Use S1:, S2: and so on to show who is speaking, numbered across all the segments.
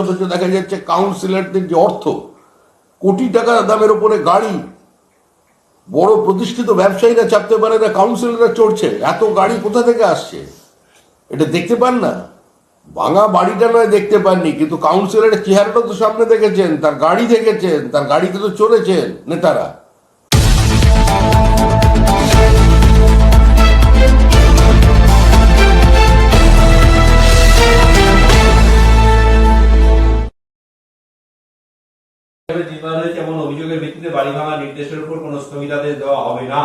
S1: অথচ দেখা যাচ্ছে কাউন্সিলরদের যে অর্থ, কোটি টাকা দামের উপরে গাড়ি, বড় প্রতিষ্ঠিত ব্যবসায়ীরা চাপতে পারে না কাউন্সিলররা চড়ছে, এত গাড়ি কোথা থেকে আসছে? এটা দেখতে পান না? ভাঙা বাড়িটা নয় দেখতে পাননি, কিন্তু কাউন্সিলরের চেহারাটা তো সামনে দেখেছেন, তার গাড়ি দেখেছেন, তার গাড়িতে তো চলেছেন নেতারা।
S2: বাড়ি ভাঙার নির্দেশের উপর কোনো স্থগিতাদেশ দেওয়া হবে না।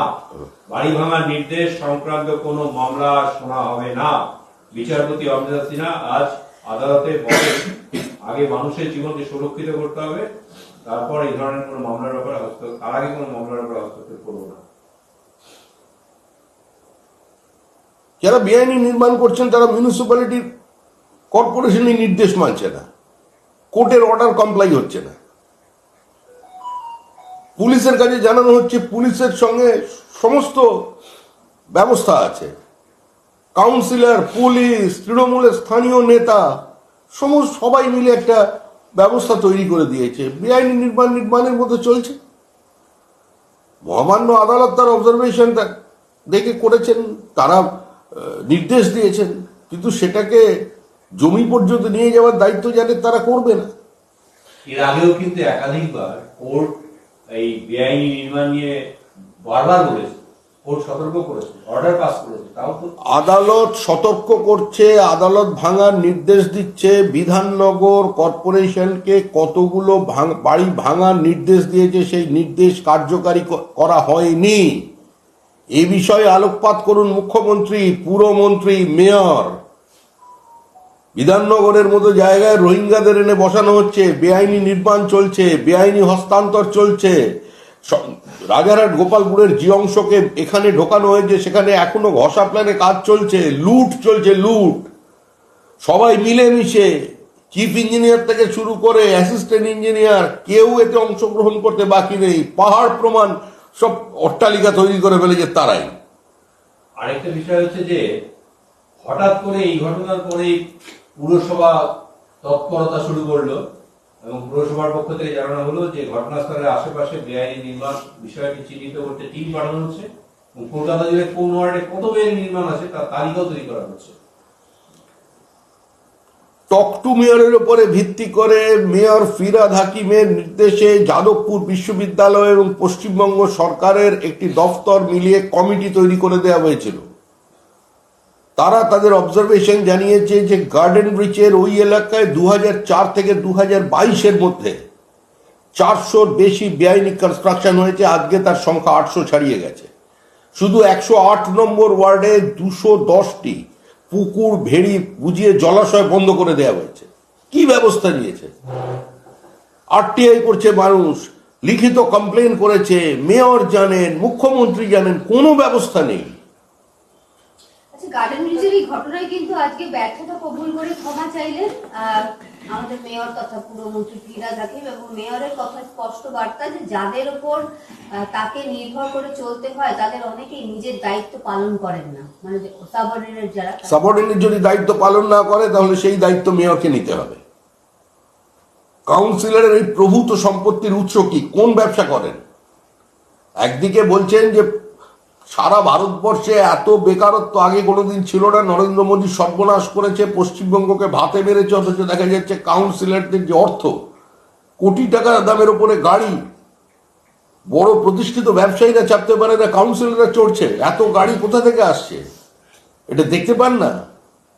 S2: বাড়ি ভাঙার নির্দেশ সংক্রান্ত কোনো মামলা শোনা হবে না। বিচারপতি অমৃতা সিনহা আজ আদালতে বলেন, আগে মানুষের জীবনকে সুরক্ষিত করতে হবে, তারপর এই ধরনের কোনো মামলার ব্যাপারে হস্তক্ষেপ তার আগে কোনো মামলার ব্যাপারে হস্তক্ষেপ করব না।
S1: যারা বেআইনি নির্মাণ করছেন, তারা মিউনিসিপ্যালিটির কর্পোরেশনের নির্দেশ মানছে না। কোর্টের অর্ডার কমপ্লাই হচ্ছে না। পুলিশের কাছে জানানো হচ্ছে পুলিশের সঙ্গে সমস্ত ব্যবস্থা আছে। কাউন্সিলর, পুলিশ, তৃণমূলের স্থানীয় নেতা, সমস্ত সবাই মিলে একটা ব্যবস্থা তৈরি করে দিয়েছে। বেআইনি নির্মাণ নির্মাণের মধ্যে চলছে। মহামান্য আদালত তার অবজারভেশন দেখে করেছেন, তারা নির্দেশ দিয়েছেন, কিন্তু সেটাকে জমি পর্যন্ত নিয়ে যাওয়ার দায়িত্ব যাদের, তারা করবে না।
S2: এর আগেও কিন্তু একাধিকবার কোর্ট এই বেআইনি নির্মাণ নিয়ে বারবার বলেছে করেছে
S1: আদালত সতর্ক করছে, আদালত ভাঙার নির্দেশ দিচ্ছে, বিধাননগর কর্পোরেশনকে কতগুলো বাড়ি ভাঙার নির্দেশ দিয়েছে, সেই নির্দেশ কার্যকারী করা হয়নি। এ বিষয়ে আলোকপাত করুন মুখ্যমন্ত্রী, পুরমন্ত্রী, মেয়র। বিধাননগরের মতো জায়গায় রোহিঙ্গাদের এনে বসানো হচ্ছে, বেআইনি নির্মাণ চলছে, বেআইনি হস্তান্তর চলছে। রাজারহাট গোপালপুরের যে অংশকে এখানে ঢোকানো হয়েছে, সেখানে এখনও ঘষা প্ল্যানে কাজ চলছে, লুট চলছে, লুট। সবাই মিলেমিশে, চিফ ইঞ্জিনিয়ার থেকে শুরু করে অ্যাসিস্ট্যান্ট ইঞ্জিনিয়ার, কেউ এতে অংশগ্রহণ করতে বাকি নেই। পাহাড় প্রমাণ সব অট্টালিকা তৈরি করে ফেলেছে তারাই।
S2: আরেকটা বিষয় হচ্ছে যে, হঠাৎ করে এই ঘটনার পরেই পুরসভা তৎপরতা শুরু করল এবং পুরসভার পক্ষ থেকে জানানো হলো যে ঘটনাস্থলের আশেপাশে বেআইনি নির্মাণ বিষয়টি চিহ্নিত করতে টিম পাঠানো হচ্ছে এবং কলকাতা জুড়ে কোন ওয়ার্ডে কত বেআইনি নির্মাণ আছে তার তালিকাও তৈরি করা হচ্ছে।
S1: টক টু মেয়রের উপরে ভিত্তি করে মেয়র ফিরাদ হাকিমের নির্দেশে যাদবপুর বিশ্ববিদ্যালয় এবং পশ্চিমবঙ্গ সরকারের একটি দফতর মিলিয়ে কমিটি তৈরি করে দেওয়া হয়েছিল। তারা তাদের অবজারভেশন জানিয়েছে যে গার্ডেন ব্রিচের ওই এলাকায় দু হাজার চার থেকে দু বাইশের মধ্যে চারশোর বেশি বেআইনি কনস্ট্রাকশন হয়েছে। আজকে তার সংখ্যা আটশো ছাড়িয়ে গেছে। শুধু একশো আট নম্বর ওয়ার্ডে দুশো দশটি পুকুর, ভেড়ি বুঝিয়ে জলাশয় বন্ধ করে দেওয়া হয়েছে। কি ব্যবস্থা নিয়েছে? আরটিআই করছে মানুষ, লিখিত কমপ্লেন করেছে মেয়র জানেন, মুখ্যমন্ত্রী জানেন, কোনো ব্যবস্থা নেই।
S3: গার্ডেন ব্রিজের এই ঘটনায় কিন্তু আজকে ব্যর্থতা কবুল করে ক্ষমা চাইলেন আমাদের মেয়র তথা পুরমন্ত্রী ফিরাজ হাকিম এবং মেয়রের কথা স্পষ্ট বার্তা যে যাদের ওপর তাকে নির্ভর করে চলতে হয়, তাদের অনেকেই নিজের দায়িত্ব পালন করেন না। মানে সাবঅর্ডিনেট যারা
S1: যদি দায়িত্ব পালন না করে, তাহলে সেই দায়িত্ব মেয়রকে নিতে হবে। কাউন্সিলরের এই প্রভূত সম্পত্তির উৎস কি? কোন ব্যবসা করেন? একদিকে বলছেন যে সারা ভারতবর্ষে এত বেকারত্ব আগে কোনোদিন ছিল না। নরেন্দ্র মোদী সর্বনাশ করেছে, পশ্চিমবঙ্গকে ভাতে মেরেছে, অথচ দেখা যাচ্ছে কাউন্সিলরদের যে অর্থ, কোটি টাকা দামের ওপরে গাড়ি। বড় প্রতিষ্ঠিত ব্যবসায়ীরা চাপতে পারে না, কাউন্সিলররা চড়ছে। এত গাড়ি কোথা থেকে আসছে? এটা দেখতে পান না?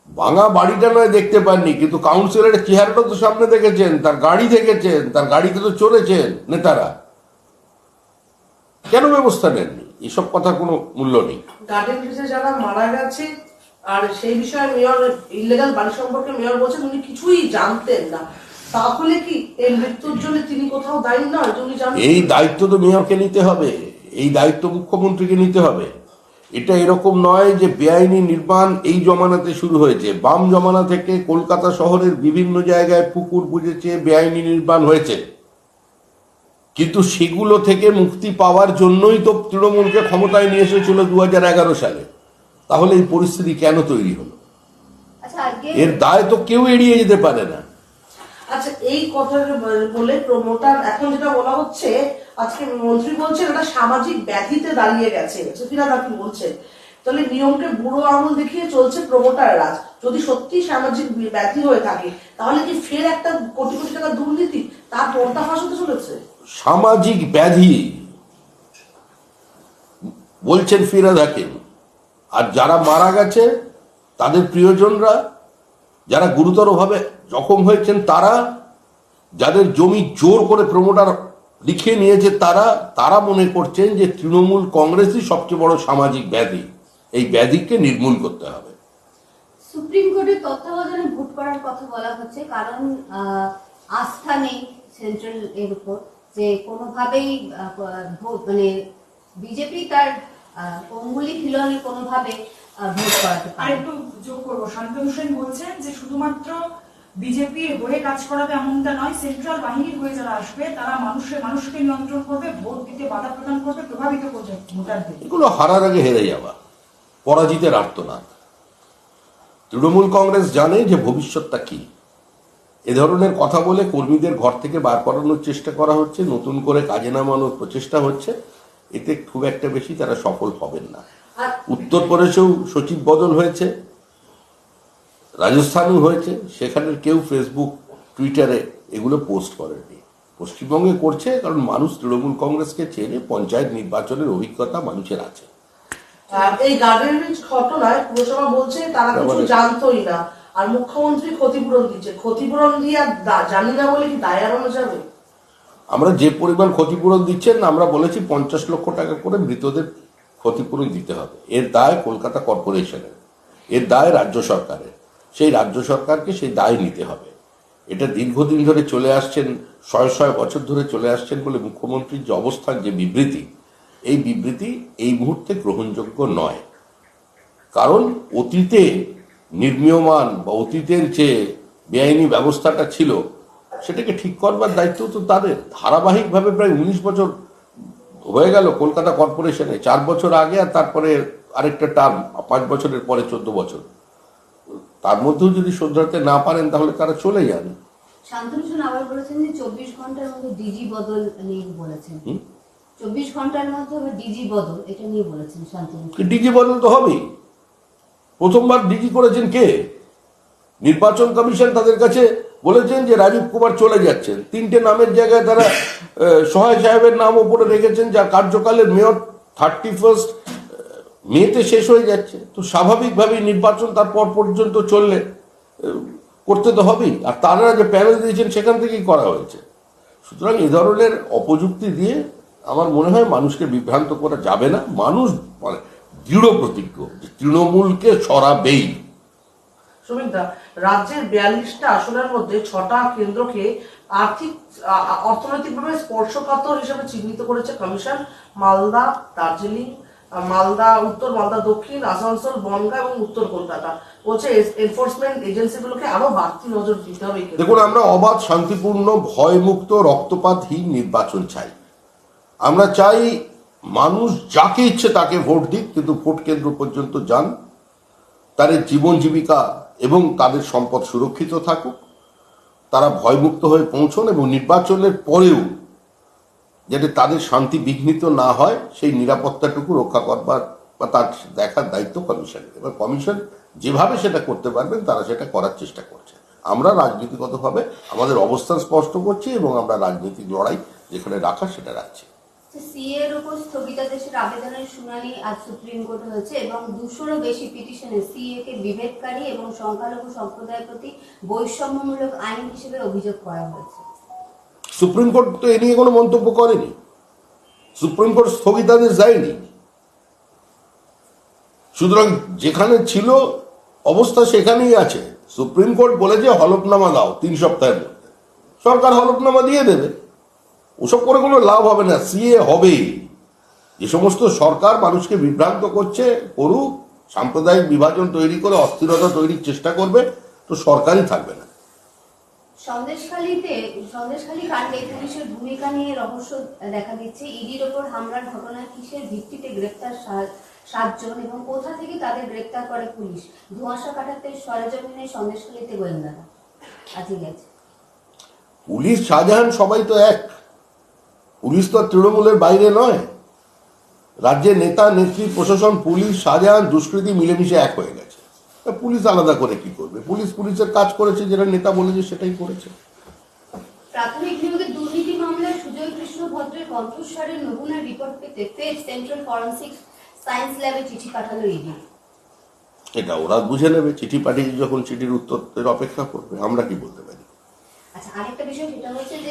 S1: ভাঙা বাড়িটা নয় দেখতে পাননি, কিন্তু কাউন্সিলরের চেহারাটা তো সামনে দেখেছেন, তার গাড়ি দেখেছেন, তার গাড়িতে তো চড়েছেন নেতারা। কেন ব্যবস্থা নেননি? এসব কথার কোনো মূল্য নেই।
S4: গার্ডেন ব্রিজে যারা মারা গেছে আর সেই বিষয়ে মেয়র ইলিগাল বাড়ি সম্পর্কে মেয়র বলছেন উনি কিছুই জানতেন না। তাহলে কি এই মৃত্যুর জন্য তিনি কোথাও দায়ী নয় উনি জানতেন।
S1: এই দায়িত্ব তো মেয়রকে নিতে হবে। এই দায়িত্ব মুখ্যমন্ত্রীকে নিতে হবে। এটা এরকম নয় যে বেআইনি নির্মাণ এই জমানাতে শুরু হয়েছে। বাম জমানা থেকে কলকাতা শহরের বিভিন্ন জায়গায় পুকুর বুঝেছে বেআইনি নির্মাণ হয়েছে। কিন্তু সেগুলো থেকে মুক্তি পাওয়ার জন্যই তো তৃণমূলকে ক্ষমতায় নিয়ে এসেছিল দু সালে। তাহলে এই পরিস্থিতি কেন তৈরি হলো?
S3: আচ্ছা
S1: এর দায় তো কেউ এড়িয়ে যেতে পারে না।
S4: আচ্ছা এই কথাটা বলে প্রমোটার এখন যেটা বলা হচ্ছে আজকে মন্ত্রী বলছেন এটা সামাজিক ব্যাধিতে দাঁড়িয়ে গেছে। সুফিরা দাকি বলছেন। তাহলে নিয়মকে বুড়ো আঙুল দেখিয়ে চলছে প্রমোটার রাজ। যদি সত্যি সামাজিক ব্যাধি হয়ে থাকে তাহলে কি ফের একটা কোটি কোটি টাকা দুর্নীতি? তার পর্দাফাশ
S1: সামাজিক ব্যাধি। বলছেন ফিরাদ হাকিম, আর যারা মারা গেছে, তাদের প্রিয়জনরা, যারা গুরুতরভাবে জখম হয়েছেন তারা, যাদের জমি জোর করে প্রমোটার লিখে নিয়েছে তারা তারা মনে করছেন যে তৃণমূল কংগ্রেসই সবচেয়ে বড় সামাজিক ব্যাধি। এই ব্যাধিকে নির্মূল করতে হবে।
S3: সুপ্রিম কোর্টের তত্ত্বাবধানে ভোট করার কথা বলা হচ্ছে, কারণ আস্থা নেই সেন্ট্রাল এর উপর। যে কোনোভাবেই ভোট মানে বিজেপি তার আহ, অঙ্গুলি হিলনে কোনোভাবে ভোট করাতে
S5: আর
S3: পারে
S5: একটু যোগ করব। শান্তনু সেন বলছেন যে শুধুমাত্র বিজেপির হয়ে কাজ করাবে এমনটা নয় সেন্ট্রাল বাহিনীর হয়ে যারা আসবে তারা মানুষের মানুষকে নিয়ন্ত্রণ করবে ভোট দিতে বাধা প্রদান করবে প্রভাবিত করবে ভোটারদের।
S1: এগুলো হারার আগে হেরে যাওয়া পরাজিতের আর্তনাদ। তৃণমূল কংগ্রেস জানে যে ভবিষ্যৎটা কি। এ ধরনের কথা বলে কর্মীদের ঘর থেকে বার করানোর চেষ্টা করা হচ্ছে নতুন করে কাজে নামানোর প্রচেষ্টা হচ্ছে। এতে খুব একটা বেশি তারা সফল হবেন না। উত্তরপ্রদেশেও সচিব বদল হয়েছে রাজস্থানেও হয়েছে সেখানের কেউ ফেসবুক টুইটারে এগুলো পোস্ট করেনি পশ্চিমবঙ্গে করছে কারণ মানুষ তৃণমূল কংগ্রেসকে চেনে পঞ্চায়েত নির্বাচনের অভিজ্ঞতা মানুষের আছে।
S4: এই গার্ডেন ঘটনায় পুরসভা বলছে তারা কিছু জানতোই না। আর মুখ্যমন্ত্রী ক্ষতিপূরণ দিচ্ছে। ক্ষতিপূরণ দিয়ে জানি না বলে কি দায় এড়ানো যাবে?
S1: আমরা যে পরিমাণ ক্ষতিপূরণ দিচ্ছেন, আমরা বলেছি পঞ্চাশ লক্ষ টাকা করে মৃতদের ক্ষতিপূরণ দিতে হবে। এর দায় কলকাতা কর্পোরেশনের। এর দায় রাজ্য সরকারের। সেই রাজ্য সরকারকে সেই দায় নিতে হবে। এটা দীর্ঘদিন ধরে চলে আসছেন, শয়ে শয়ে বছর ধরে চলে আসছেন বলে মুখ্যমন্ত্রীর যে অবস্থান, যে বিবৃতি, এই বিবৃতি এই মুহূর্তে গ্রহণযোগ্য নয়। কারণ অতীতে নির্মীয়মান বা অতীতের যে বেআইনি ব্যবস্থাটা ছিল সেটাকে ঠিক করবার দায়িত্ব তো তাদের। ধারাবাহিকভাবে প্রায় উনিশ বছর হয়ে গেল কলকাতা কর্পোরেশনে। চার বছর আগে আর তারপরে আরেকটা টার্ম পাঁচ বছরের পরে চোদ্দ বছর। তার মধ্যেও যদি শোধরাতে না পারেন তাহলে তারা চলে যান।
S3: শান্তনু আবার বলেছেন যে চব্বিশ ঘণ্টার মধ্যে ডিজি বদল নিয়ে বলেছেন। চব্বিশ ঘণ্টার মধ্যে ডিজি বদল এটা নিয়ে বলেছেন শান্তনু
S1: ডিজি বদল তো হবেই। প্রথমবার ডিজি করেছেন কে? নির্বাচন কমিশন তাদের কাছে বলেছেন যে রাজীব কুমার চলে যাচ্ছেন। তিনটে নামের জায়গায় তারা সহায় সাহেবের নাম ওপরে রেখেছেন, যা কার্যকালের মেয়র থার্টি ফার্স্ট মেতে শেষ হয়ে যাচ্ছে। তো স্বাভাবিকভাবেই নির্বাচন তারপর পর্যন্ত চললে করতে তো হবেই। আর তারা যে প্যানেল দিয়েছেন, সেখান থেকেই করা হয়েছে। সুতরাং এ ধরনের অপযুক্তি দিয়ে আমার মনে হয় মানুষকে বিভ্রান্ত করা যাবে না। মানুষ মানে দৃঢ় প্রতিজ্ঞ যে তৃণমূলকে সরাবেই।
S4: সুমিতা রাজ্যের বিয়াল্লিশটা আসনের মধ্যে ছটা কেন্দ্রকে আর্থিক অর্থনৈতিকভাবে স্পর্শকাতর হিসেবে চিহ্নিত করেছে কমিশন। মালদা দার্জিলিং মালদা উত্তর মালদা দক্ষিণ আসানসোল বনগাঁ এবং উত্তর কলকাতা। বলছে এনফোর্সমেন্ট এজেন্সিগুলোকে আরও বাড়তি নজর দিতে হবে
S1: দেখুন আমরা অবাধ শান্তিপূর্ণ ভয়মুক্ত রক্তপাতহীন নির্বাচন চাই। আমরা চাই মানুষ যাকে ইচ্ছে তাকে ভোট দিক, কিন্তু ভোট কেন্দ্র পর্যন্ত যান। তাদের জীবন জীবিকা এবং তাদের সম্পদ সুরক্ষিত থাকুক। তারা ভয়মুক্ত হয়ে পৌঁছন এবং নির্বাচনের পরেও যাতে তাদের শান্তি বিঘ্নিত না হয়, সেই নিরাপত্তাটুকু রক্ষা করবার বা তার দেখার দায়িত্ব কমিশনের এবার কমিশন যেভাবে সেটা করতে পারবেন, তারা সেটা করার চেষ্টা করছে। আমরা রাজনীতিগতভাবে আমাদের অবস্থান স্পষ্ট করছি এবং আমরা রাজনৈতিক লড়াই যেখানে রাখা সেটা রাখছি।
S3: উপর স্থগিতাদেশের আবেদনের শুনানি আজ সুপ্রিম কোর্ট হয়েছে এবং দুশোরও বেশি পিটিশনে সিএ কে বিভেদকারী এবং সংখ্যালঘু সম্প্রদায়ের প্রতি বৈষম্যমূলক আইন হিসেবে অভিযোগ করা হয়েছে।
S1: সুপ্রিম কোর্ট তো এ নিয়ে কোনো মন্তব্য করেনি। সুপ্রিম কোর্ট স্থগিতাদেশ দেয়নি। সুতরাং যেখানে ছিল, অবস্থা সেখানেই আছে। সুপ্রিম কোর্ট বলেছে হলফনামা দাও তিন সপ্তাহের মধ্যে। সরকার হলফনামা দিয়ে দেবে। ওসব করে কোনো লাভ হবে না সিএ হবেই। যে সমস্ত সরকার মানুষকে বিভ্রান্ত করছে করুক সাম্প্রদায়িক বিভাজন তৈরি করে অস্থিরতা তৈরির চেষ্টা করবে তো সরকারই থাকবে না।
S3: সন্দেশখালীতে সন্দেশখালী কাণ্ডে পুলিশের ভূমিকা নিয়ে রহস্য দেখা দিচ্ছে। ইডির ওপর হামলার ঘটনায় কিসের ভিত্তিতে গ্রেপ্তার সাতজন এবং কোথা থেকে তাদের গ্রেপ্তার করে পুলিশ? ধোঁয়াশা কাটাতে সরেজমিনে সন্দেশখালীতে গোয়েন্দারা। আজই গেছে।
S1: পুলিশ শাহজাহান সবাই তো এক। পুলিশ তো তৃণমূলের বাইরে নয়। রাজ্যের নেতা নেত্রী প্রশাসন পুলিশ শাহজাহান দুষ্কৃতী মিলেমিশে এক হয়ে গেছে। তা পুলিশ আলাদা করে কি করবে? পুলিশ পুলিশের কাজ করেছে যেটা নেতা বলেছে সেটাই করেছে।
S3: প্রাথমিক নিয়োগের দুর্নীতি মামলায় সুজয় কৃষ্ণ ভদ্রের কণ্ঠস্বরের নমুনা রিপোর্ট পেতে ফের সেন্ট্রাল ফরেন্সিক সায়েন্স ল্যাবে চিঠি পাঠালো ইডি
S1: এটা ওরা বুঝে নেবে। চিঠি পাঠিয়ে যখন চিঠির উত্তরের অপেক্ষা করবে। আমরা কি বলতে পারি?
S3: আচ্ছা আরেকটা বিষয়, সেটা হচ্ছে যে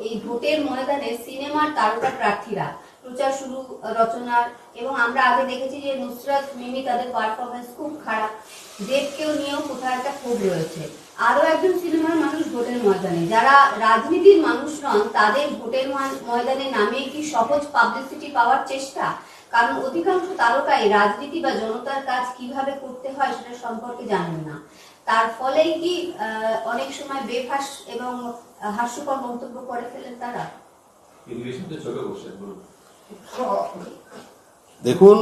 S3: এই ভোটের ময়দানে সিনেমার তারকা প্রার্থীরা, প্রচার শুরু, রচনার, এবং আমরা আগে দেখেছি যে নুসরাত, মিমি তাদের পারফরমেন্স খুব খারাপ। দেবকেও নিয়েও কোথাও একটা ক্ষোভ রয়েছে। আরও একজন সিনেমার মানুষ ভোটের ময়দানে। যারা রাজনীতির মানুষ নন, তাদের ভোটের ময়- ময়দানে নামে কি সহজ পাবলিসিটি পাওয়ার চেষ্টা? কারণ অধিকাংশ তারকাই রাজনীতি বা জনতার কাজ কীভাবে করতে হয়, সেটা সম্পর্কে জানেন না। তার ফলেই কি অনেক সময় বেফাস এবং হাস্যকর মন্তব্য করে ফেলেন তারা?
S1: দেখুন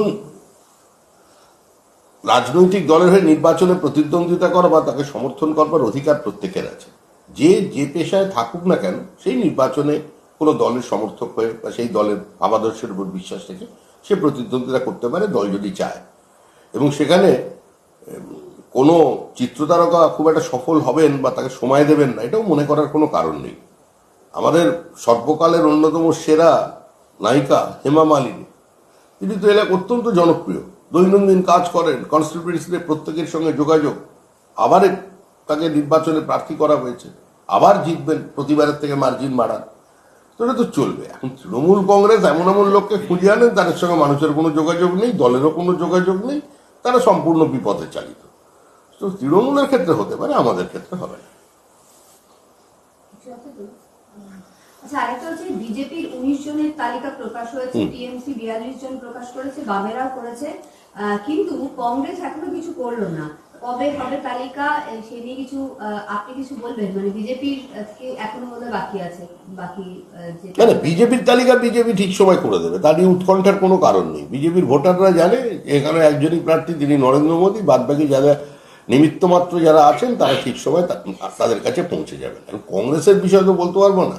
S1: রাজনৈতিক দলের হয়ে নির্বাচনে প্রতিদ্বন্দ্বিতা করা বা তাকে সমর্থন করবার অধিকার প্রত্যেকের আছে। যে যে পেশায় থাকুক না কেন সেই নির্বাচনে কোনো দলের সমর্থক হয়ে বা সেই দলের ভাবাদর্শের উপর বিশ্বাস রেখে সে প্রতিদ্বন্দ্বিতা করতে পারে দল যদি চায়। এবং সেখানে কোনো চিত্রতারকা খুব একটা সফল হবেন বা তাকে সময় দেবেন না, এটাও মনে করার কোনো কারণ নেই। আমাদের সর্বকালের অন্যতম সেরা নায়িকা হেমা মালিনী, তিনি তো এলাকা অত্যন্ত জনপ্রিয়, দৈনন্দিন কাজ করেন কনস্টিটিউয়েন্সিতে প্রত্যেকের সঙ্গে যোগাযোগ, আবার তাকে নির্বাচনে প্রার্থী করা হয়েছে, আবার জিতবেন, প্রতিবারের থেকে মার্জিন বাড়ান। তো এটা তো চলবে। এখন তৃণমূল কংগ্রেস এমন এমন লোককে খুঁজে আনেন, তাদের সঙ্গে মানুষের কোনো যোগাযোগ নেই, দলেরও কোনো যোগাযোগ নেই, তারা সম্পূর্ণ বিপদে চালিত। তো তৃণমূলের ক্ষেত্রে হতে পারে আমাদের ক্ষেত্রে হবে না?
S3: আচ্ছা আরেকটা হচ্ছে বিজেপির উনিশ জনের তালিকা প্রকাশ হয়েছে টিএমসি বিয়াল্লিশ জন প্রকাশ করেছে বামেরাও করেছে। কিন্তু কংগ্রেস এখনও কিছু করল না। কবে হবে তালিকা সে নিয়ে কিছু আপনি কিছু বলবেন? মানে বিজেপির থেকে এখনও বোধহয় বাকি আছে বাকি
S1: না না বিজেপির তালিকা বিজেপি ঠিক সময় করে দেবে। তার নিয়ে উৎকণ্ঠার কোনো কারণ নেই। বিজেপির ভোটাররা জানে এখানে একজনই প্রার্থী তিনি নরেন্দ্র মোদী বাদ বাকি যারা নিমিত্ত মাত্র যারা আছেন, তারা ঠিক সময় তাদের কাছে পৌঁছে যাবেন। কংগ্রেসের বিষয় তো বলতে পারব না।